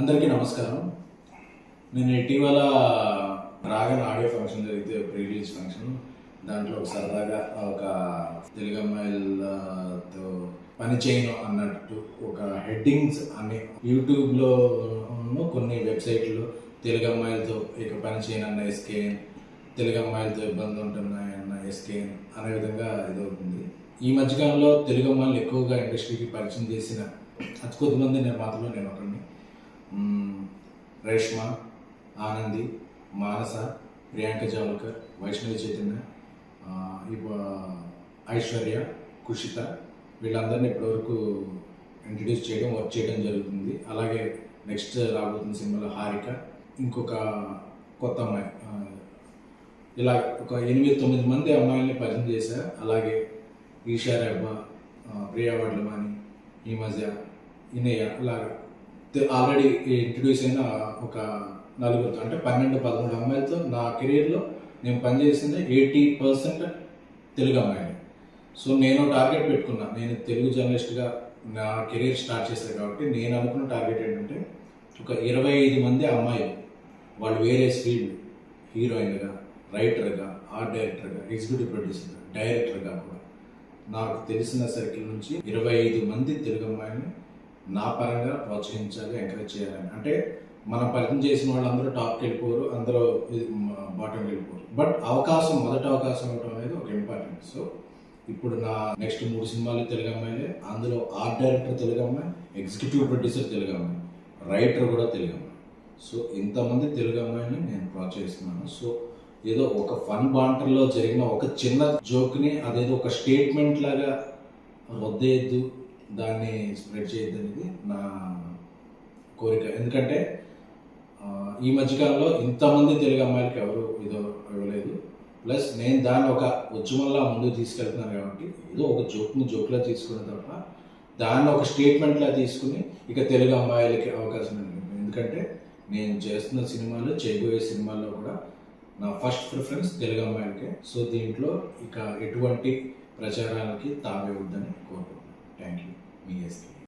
అందరికీ నమస్కారం. నేను ఇటీవల రాగన్ ఆడియో ఫంక్షన్ జరిగితే ప్రీ రిలీజ్ ఫంక్షన్. దాంట్లో ఒక సరదాగా ఒక తెలుగు అమ్మాయిలతో పని చేయను అన్నట్టు ఒక హెడ్డింగ్స్ అనే యూట్యూబ్లో కొన్ని వెబ్సైట్లు తెలుగు అమ్మాయిలతో ఇక పని చేయను అన్న ఎస్కేఎన్ తెలుగు అమ్మాయిలతో ఇబ్బంది ఉంటున్నాయి అన్న ఎస్కేఎన్ అనే విధంగా ఇదవుతుంది ఈ మధ్యకాలంలో తెలుగు అమ్మాయిలు ఎక్కువగా ఇండస్ట్రీకి పరిచయం చేసిన అతి కొద్దిమంది నిర్మాతలు నేను ఒకరిని రేష్మ ఆనంది మానస ప్రియాంక జావల్కర్ వైష్ణవి చైతన్య ఐశ్వర్య కుషిత వీళ్ళందరినీ ఇప్పటివరకు ఇంట్రడ్యూస్ చేయడం వర్క్ చేయడం జరుగుతుంది. అలాగే నెక్స్ట్ రాబోతున్న సినిమాలో హారిక ఇంకొక కొత్త అమ్మాయి ఇలా ఒక ఎనిమిది తొమ్మిది మంది అమ్మాయిల్ని పరిచయం చేశారు. అలాగే ఈషా రెబ్బ ప్రియా వడ్లమాని ఈ మధ్య ఇనయ్య ఇలాగా ఆల్రెడీ ఇంట్రడ్యూస్ అయిన ఒక నలుగురితో అంటే పన్నెండు పదమూడు అమ్మాయిలతో నా కెరీర్లో నేను పనిచేసింది ఎయిటీ పర్సెంట్ తెలుగు అమ్మాయిలు. సో నేను టార్గెట్ పెట్టుకున్నా. నేను తెలుగు జర్నలిస్ట్గా నా కెరీర్ స్టార్ట్ చేశాను కాబట్టి నేను అనుకున్న టార్గెట్ ఏంటంటే ఒక ఇరవై ఐదు మంది అమ్మాయిలు వాళ్ళు వేరే ఫీల్డ్ హీరోయిన్గా రైటర్గా ఆర్ట్ డైరెక్టర్గా ఎగ్జిక్యూటివ్ ప్రొడ్యూసర్గా డైరెక్టర్గా కూడా. నాకు తెలిసిన సర్కిల్ నుంచి ఇరవై ఐదు మంది తెలుగు అమ్మాయిని నా పరంగా ప్రోత్సహించాలి ఎంకరేజ్ చేయాలని. అంటే మనం పరిచయం చేసిన వాళ్ళందరూ టాప్కి వెళ్ళిపోరు అందరూ బాటంకి వెళ్ళిపోరు. బట్ అవకాశం మొదటి అవకాశం ఇవ్వడం అనేది ఒక ఇంపార్టెంట్ సో ఇప్పుడు నా నెక్స్ట్ మూడు సినిమాలు తెలుగు అమ్మాయిలే అందులో ఆర్ట్ డైరెక్టర్ తెలుగు అమ్మాయి ఎగ్జిక్యూటివ్ ప్రొడ్యూసర్ తెలుగు అమ్మాయి రైటర్ కూడా తెలుగు అమ్మాయి. సో ఇంతమంది తెలుగు అమ్మాయిని నేను ప్రోత్సహిస్తున్నాను. సో ఏదో ఒక ఫన్ బాంటర్లో జరిగిన ఒక చిన్న జోక్ని అదేదో ఒక స్టేట్మెంట్ లాగా వద్దేయద్దు దాన్ని స్ప్రెడ్ చేయొద్దనేది నా కోరిక. ఎందుకంటే ఈ మధ్యకాలంలో ఇంతమంది తెలుగు అమ్మాయిలకి ఎవరు ఇదో ఇవ్వలేదు. ప్లస్ నేను దాన్ని ఒక ఉద్యమంలా ముందుకు తీసుకెళ్తున్నాను కాబట్టి ఏదో ఒక జోక్ని జోక్లా తీసుకున్న తప్ప దాన్ని ఒక స్టేట్మెంట్లా తీసుకుని ఇక తెలుగు అమ్మాయిలకి అవకాశం ఎందుకంటే నేను చేస్తున్న సినిమాలు చేయబోయే సినిమాల్లో కూడా నా ఫస్ట్ ప్రిఫరెన్స్ తెలుగు అమ్మాయిలకే. సో దీంట్లో ఇక ఎటువంటి ప్రచారాలకి తావే వద్దని కోరుకుంటున్నాను. Thank you me SK